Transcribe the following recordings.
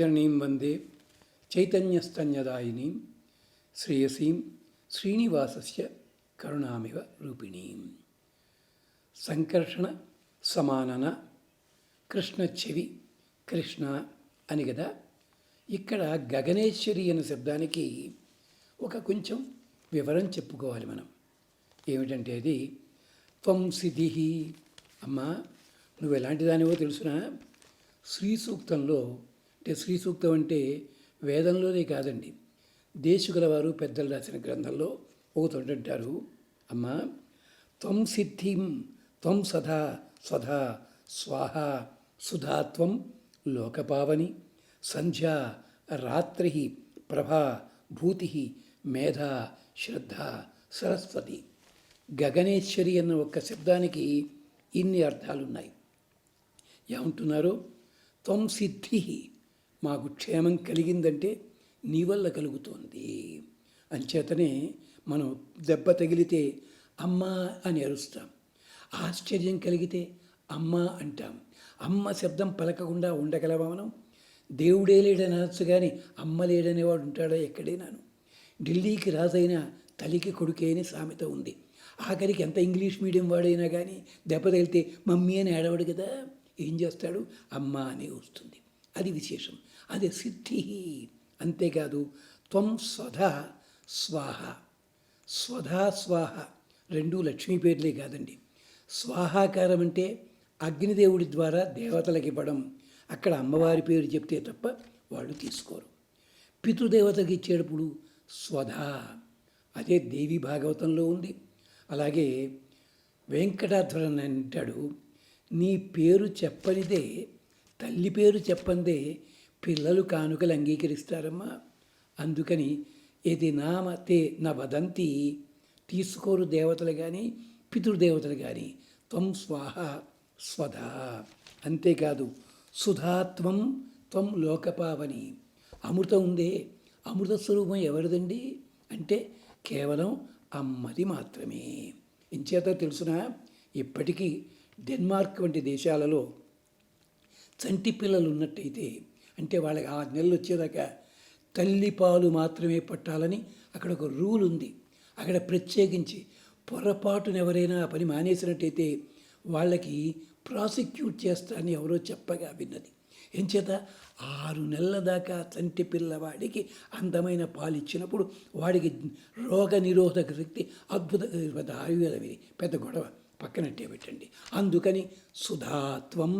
సమస్తజననీం వందే చైతన్యస్తన్యదాయినీం శ్రేయసీం శ్రీనివాసస్య కరుణామివ రూపిణీం సంకర్షణ సమానన కృష్ణ చెవి కృష్ణ అని కదా ఇక్కడ గగనేశ్వరి అనే శబ్దానికి ఒక కొంచెం వివరం చెప్పుకోవాలి మనం. ఏమిటంటే అది త్వంసిధి అమ్మా నువ్వు ఎలాంటి దానివో తెలుసునా? శ్రీ సూక్తంలో అంటే శ్రీ సూక్తం అంటే వేదంలోనే కాదండి. దేశుగల వారు పెద్దలు రాసిన గ్రంథంలో ఒకటి అంటారు. అమ్మా త్వం సిద్ధిం త్వం సదా స్వధా స్వాహ సుధాత్వం లోకపావని సంధ్య రాత్రి ప్రభా భూతి మేధ శ్రద్ధ సరస్వతి. గగనేశ్వరి అన్న ఒక్క శబ్దానికి ఇన్ని అర్థాలున్నాయి. ఏమంటున్నారు? త్వం సిద్ధి మాకు క్షేమం కలిగిందంటే నీ వల్ల కలుగుతోంది. అంచేతనే మనం దెబ్బ తగిలితే అమ్మా అని అరుస్తాం. ఆశ్చర్యం కలిగితే అమ్మ అంటాం. అమ్మ శబ్దం పలకకుండా ఉండగలవా మనం? దేవుడే లేడని అనొచ్చు కానీ అమ్మ లేడనేవాడు ఉంటాడా ఎక్కడైనాను? ఢిల్లీకి రాజైన తల్లికి కొడుకే అని సామెత ఉంది. ఆఖరికి ఎంత ఇంగ్లీష్ మీడియం వాడైనా కానీ దెబ్బ తగిలితే మమ్మీ అని ఏడవడు కదా? ఏం చేస్తాడు? అమ్మ అని వస్తుంది అది విశేషం. అది సిద్ధి. అంతేకాదు త్వం స్వధ స్వాహ. స్వధా స్వాహ రెండు లక్ష్మీ పేర్లే కాదండి. స్వాహాకారం అంటే అగ్నిదేవుడి ద్వారా దేవతలకు ఇవ్వడం. అక్కడ అమ్మవారి పేరు చెప్తే తప్ప వాళ్ళు తీసుకోరు. పితృదేవతకి ఇచ్చేటప్పుడు స్వధా. అదే దేవి భాగవతంలో ఉంది. అలాగే వెంకటాధ్వరన్ అంటాడు నీ పేరు చెప్పనిదే తల్లి పేరు చెప్పందే పిల్లలు కానుకలు అంగీకరిస్తారమ్మా అందుకని ఇది నామ తే నా వదంతి తీసుకోరు దేవతలు కానీ పితృదేవతలు కానీ త్వం స్వాహ స్వధా. అంతేకాదు సుధాత్వం త్వం లోకపావని. అమృతం ఉందే అమృత స్వరూపం ఎవరిదండి? అంటే కేవలం అమ్మది మాత్రమే. ఇంచేత తెలుసునా ఇప్పటికీ డెన్మార్క్ వంటి దేశాలలో చంటి పిల్లలు ఉన్నట్టయితే అంటే వాళ్ళకి ఆ నెలలు వచ్చేదాకా తల్లి పాలు మాత్రమే పట్టాలని అక్కడ ఒక రూల్ ఉంది. అక్కడ ప్రత్యేకించి పొరపాటున ఎవరైనా ఆ పని మానేసినట్టయితే వాళ్ళకి ప్రాసిక్యూట్ చేస్తారని ఎవరో చెప్పగా విన్నది. ఎంచేత ఆరు నెలల దాకా తంటి పిల్లవాడికి అందమైన పాలు ఇచ్చినప్పుడు వాడికి రోగ నిరోధక శక్తి అద్భుత పెద్ద ఆయుర్వేదం ఇది పెద్ద గొడవ పక్కనట్టే పెట్టండి. అందుకని సుధాత్వం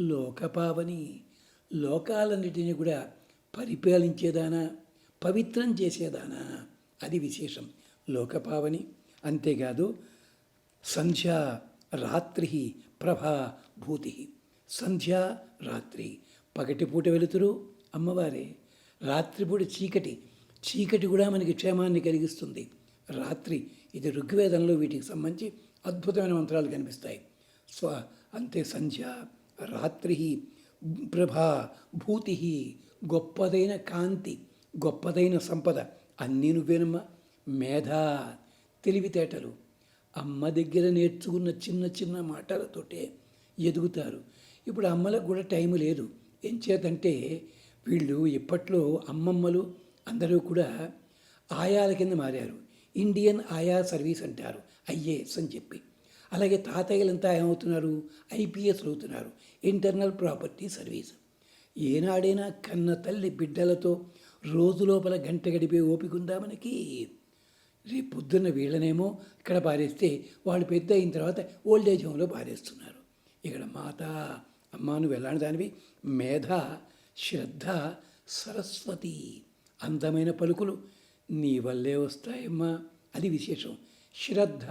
లోకపావని లోకాలన్నిటినీ కూడా పరిపాలించేదానా పవిత్రం చేసేదానా? అది విశేషం. లోకపావని అంతేకాదు సంధ్య రాత్రి ప్రభా భూతి. సంధ్య రాత్రి. పగటిపూట వెలుతురు అమ్మవారే. రాత్రిపూట చీకటి. చీకటి కూడా మనకి క్షేమాన్ని కలిగిస్తుంది. రాత్రి ఇది ఋగ్వేదంలో వీటికి సంబంధించి అద్భుతమైన మంత్రాలు కనిపిస్తాయి. స్వ అంతే సంధ్య రాత్రి ప్రభా భూతి గొప్పదైన కాంతి గొప్పదైన సంపద అన్నీ నువ్వేనమ్మా. మేధ తెలివితేటలు అమ్మ దగ్గర నేర్చుకున్న చిన్న చిన్న మాటలతోటే ఎదుగుతారు. ఇప్పుడు అమ్మలకు కూడా టైం లేదు. ఏం చేతంటే వీళ్ళు ఇప్పట్లో అమ్మమ్మలు అందరూ కూడా ఆయాల కింద మారారు. ఇండియన్ ఆయా సర్వీస్ అంటారు ఐఏఎస్ అని చెప్పి. అలాగే తాతయ్యలంతా ఏమవుతున్నారు? ఐపీఎస్ అవుతున్నారు. Internal property service. ఏనాడైనా కన్న తల్లి బిడ్డలతో రోజు లోపల గంట గడిపే ఓపిక ఉందా మనకి? రేపు పొద్దున్న వీళ్ళనేమో ఇక్కడ పారేస్తే వాళ్ళు పెద్ద అయిన తర్వాత ఓల్డేజ్ హోమ్లో పారేస్తున్నారు. ఇక్కడ మాత అమ్మ నువ్వు దానివి? మేధ శ్రద్ధ సరస్వతి అందమైన పలుకులు నీ వల్లే వస్తాయమ్మా. అది విశేషం. శ్రద్ధ.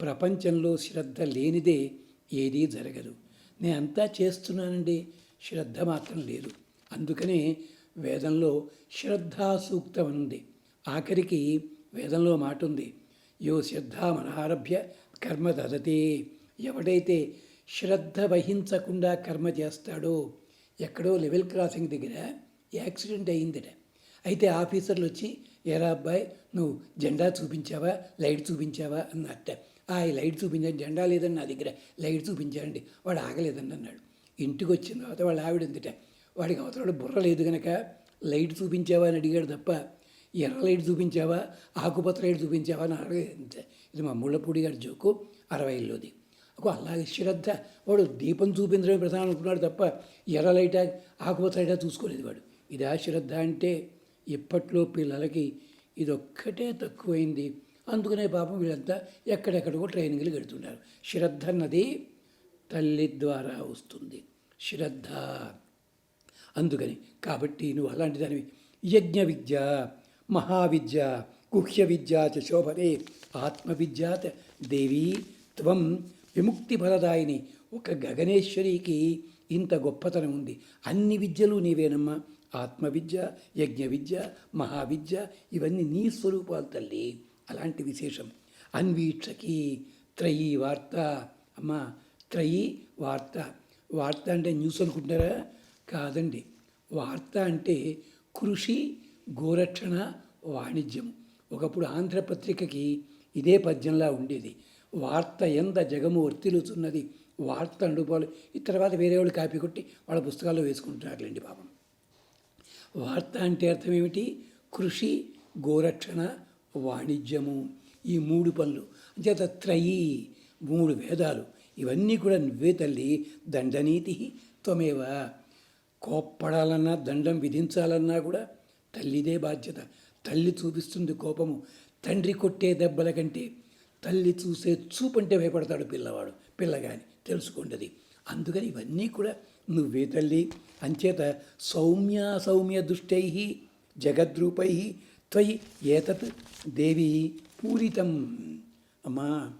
ప్రపంచంలో శ్రద్ధ లేనిదే ఏదీ జరగదు. నేను అంతా చేస్తున్నానండి. శ్రద్ధ మాత్రం లేదు. అందుకనే వేదంలో శ్రద్ధాసూక్తం ఉంది. ఆఖరికి వేదంలో మాట ఉంది. యో శ్రద్ధ మనహారభ్య కర్మ దదతే. ఎవడైతే శ్రద్ధ వహించకుండా కర్మ చేస్తాడో ఎక్కడో లెవెల్ క్రాసింగ్ దగ్గర యాక్సిడెంట్ అయిందిట. అయితే ఆఫీసర్లు వచ్చి ఎరా అబ్బాయి నువ్వు జెండా చూపించావా? లైట్ చూపించావా? అన్నట్ట. ఆ లైట్ చూపించండి జెండా లేదని నా దగ్గర. లైట్ చూపించారండి వాడు ఆగలేదండి అన్నాడు. ఇంటికి వచ్చిన తర్వాత వాళ్ళ ఆవిడ ఎందుట వాడికి అవతల బుర్ర లేదు కనుక లైట్ చూపించావా? అని అడిగాడు తప్ప ఎర్ర లైట్ చూపించావా? ఆకుపచ్చ లైట్ చూపించావా? అని అడగలేదు ఇది మా ముళ్ళపూడి గారి జోకు అరవైలోది ఒక అలాగే శ్రద్ధ. వాడు దీపం చూపించడమే ప్రధానం అనుకున్నాడు తప్ప ఎర్ర లైటా ఆకుపచ్చ లైటా చూసుకోలేదు వాడు. ఇది ఆ శ్రద్ధ అంటే ఇప్పట్లో పిల్లలకి ఇదొక్కటే తక్కువైంది. అందుకనే పాపం వీళ్ళంతా ఎక్కడెక్కడికో ట్రైనింగ్లు పెడుతున్నారు. శ్రద్ధ అన్నది తల్లి ద్వారా వస్తుంది. శ్రద్ధ. అందుకని కాబట్టి నువ్వు అలాంటి దానివి. యజ్ఞ విద్య మహావిద్య గుహ్య విద్య చ శోభనే ఆత్మవిద్యాత్ దేవీ త్వం విముక్తి ఫలదాయిని. ఒక గగనేశ్వరికి ఇంత గొప్పతనం ఉంది. అన్ని విద్యలు నీవేనమ్మా. ఆత్మవిద్య యజ్ఞ విద్య మహావిద్య ఇవన్నీ నీ స్వరూపాలు తల్లి. అలాంటి విశేషం. అన్వీక్షకి త్రయీ వార్త. అమ్మ త్రయీ వార్త. వార్త అంటే న్యూస్ అనుకుంటారా కాదండి. వార్త అంటే కృషి గోరక్షణ వాణిజ్యం. ఒకప్పుడు ఆంధ్రపత్రికకి ఇదే పద్యంలా ఉండేది. వార్త ఎంత జగము వర్తిలుతున్నది వార్త అనుభవాలు. ఈ తర్వాత వేరే వాళ్ళు కాపీ కొట్టి వాళ్ళ పుస్తకాల్లో వేసుకుంటున్నారులేండి పాపం. వార్త అంటే అర్థం ఏమిటి? కృషి గోరక్షణ వాణిజ్యము ఈ మూడు పనులు అంచేత త్రయీ మూడు వేదాలు ఇవన్నీ కూడా నువ్వే తల్లి దండనీతి త్వమేవ. కోప్పడాలన్నా దండం విధించాలన్నా కూడా తల్లిదే బాధ్యత. తల్లి చూపిస్తుంది కోపము తండ్రి కొట్టే దెబ్బల కంటే తల్లి చూసే చూపంటే భయపడతాడు పిల్లవాడు పిల్లగాని తెలుసుకుంటది. అందుకని ఇవన్నీ కూడా నువ్వే తల్లి. అంచేత సౌమ్య సౌమ్య దుష్టై జగద్రూపై త్వయి ఏతత్ దేవి పూరితం అమ్మా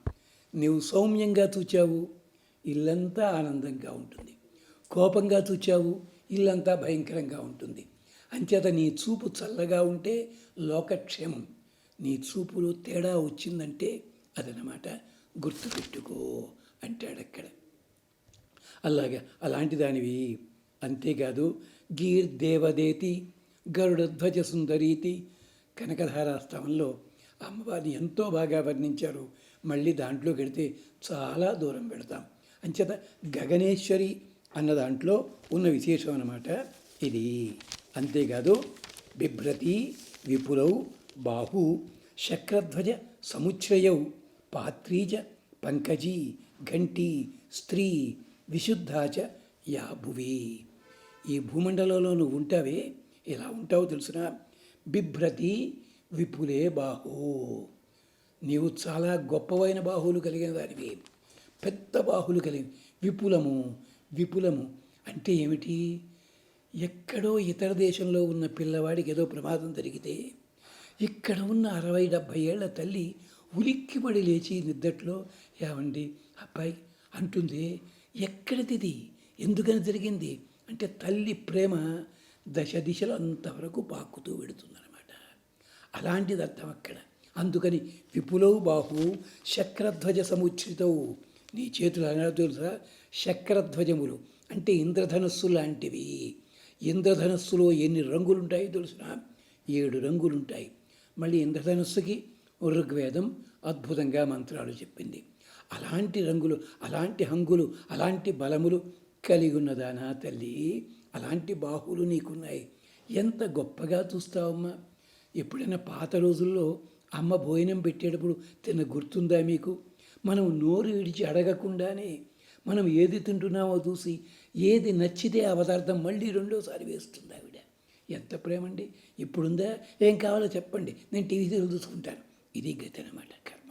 నీవు సౌమ్యంగా చూచావు ఇల్లంతా ఆనందంగా ఉంటుంది. కోపంగా చూచావు ఇల్లంతా భయంకరంగా ఉంటుంది. అంచేత నీ చూపు చల్లగా ఉంటే లోకక్షేమం. నీ చూపులో తేడా వచ్చిందంటే అదనమాట గుర్తుపెట్టుకో అంటాడక్కడ అలాగా అలాంటి దానివి అంతేకాదు గీర్ దేవదేతి గరుడధ్వజ సుందరీతి కనకధారాస్తవంలో అమ్మవారిని ఎంతో బాగా వర్ణించారు. మళ్ళీ దాంట్లో గడితే చాలా దూరం పెడతాం అంచేత గగనేశ్వరి అన్న దాంట్లో ఉన్న విశేషం అన్నమాట ఇది. అంతేకాదు బిభ్రతి విపులౌ బాహు శక్రధ్వజ సముచ్రయౌ పాత్రీజ పంకజీ ఘంటీ స్త్రీ విశుద్ధాచ యా భువి ఈ భూమండలంలో నువ్వు ఉంటావే? ఎలా ఉంటావో తెలుసునా బిభ్రతి విపులే బాహు. నీవు చాలా గొప్పవైన బాహువులు కలిగిన దానివి. పెద్ద బాహులు కలిగి విపులము విపులము అంటే ఏమిటి? ఎక్కడో ఇతర దేశంలో ఉన్న పిల్లవాడికి ఏదో ప్రమాదం జరిగితే ఇక్కడ ఉన్న అరవై డెబ్భై ఏళ్ళ తల్లి ఉలిక్కిపడి లేచి నిద్దట్లో ఏమండి అబ్బాయి అంటుంది ఎక్కడిది ఎందుకని జరిగింది? అంటే తల్లి ప్రేమ దశ దిశలు అంతవరకు పాకుతూ వెడుతుందన్నమాట. అలాంటిది అర్థం అక్కడ. అందుకని విపులవు బాహు శక్రధ్వజ సముచ్రితవు నీ చేతులు అలా తెలుసా? శక్రధ్వజములు. అంటే ఇంద్రధనస్సు లాంటివి. ఇంద్రధనస్సులో ఎన్ని రంగులు ఉంటాయో తెలుసిన? ఏడు రంగులు ఉంటాయి మళ్ళీ ఇంద్రధనస్సుకి ఋగ్వేదం అద్భుతంగా మంత్రాలు చెప్పింది. అలాంటి రంగులు అలాంటి హంగులు అలాంటి బలములు కలిగి ఉన్నదానా తల్లి? అలాంటి బాహువులు నీకున్నాయి. ఎంత గొప్పగా చూస్తావమ్మా ఎప్పుడైనా పాత రోజుల్లో అమ్మ భోజనం పెట్టేటప్పుడు తిన్న గుర్తుందా మీకు? మనం నోరు విడిచి అడగకుండానే మనం ఏది తింటున్నామో చూసి ఏది నచ్చితే ఆ పదార్థం మళ్ళీ రెండోసారి వేస్తుంది ఆవిడ? ఎంత ప్రేమండి. ఇప్పుడుందా? ఏం కావాలో చెప్పండి. నేను టీవీ చూసుకుంటాను. ఇది గతి అనమాట కర్మ.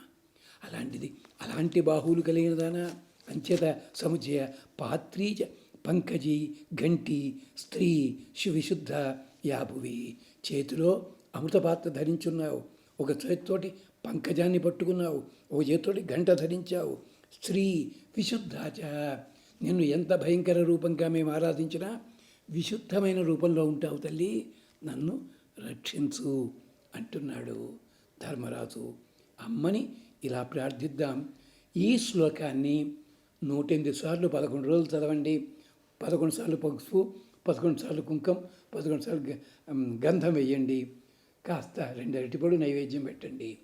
అలాంటిది అలాంటి బాహువులు కలిగినదానా అంచేత సముచయ పాత్రీచ పంకజి ఘంటి స్త్రీ శివిశుద్ధ యాభువి. చేతిలో అమృతపాత్ర ధరించున్నావు. ఒక చేతితోటి పంకజాన్ని పట్టుకున్నావు. ఒక చేతితోటి గంట ధరించావు. స్త్రీ విశుద్ధాచ నిన్ను ఎంత భయంకర రూపంగా మేము ఆరాధించినా విశుద్ధమైన రూపంలో ఉంటావు తల్లి. నన్ను రక్షించు అంటున్నాడు ధర్మరాజు. అమ్మని ఇలా ప్రార్థిద్దాం. ఈ శ్లోకాన్ని నూటెనిమిది సార్లు పదకొండు రోజులు చదవండి. పదకొండు సార్లు పసుపు పదకొండు సార్లు కుంకం పదకొండు సార్లు గంధం వేయండి. కాస్త రెండు అరటిపడు నైవేద్యం పెట్టండి.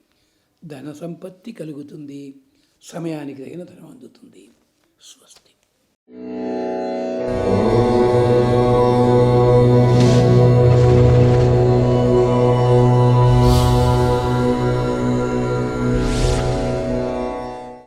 ధన సంపత్తి కలుగుతుంది. సమయానికి తగిన ధనం అందుతుంది. స్వస్తి.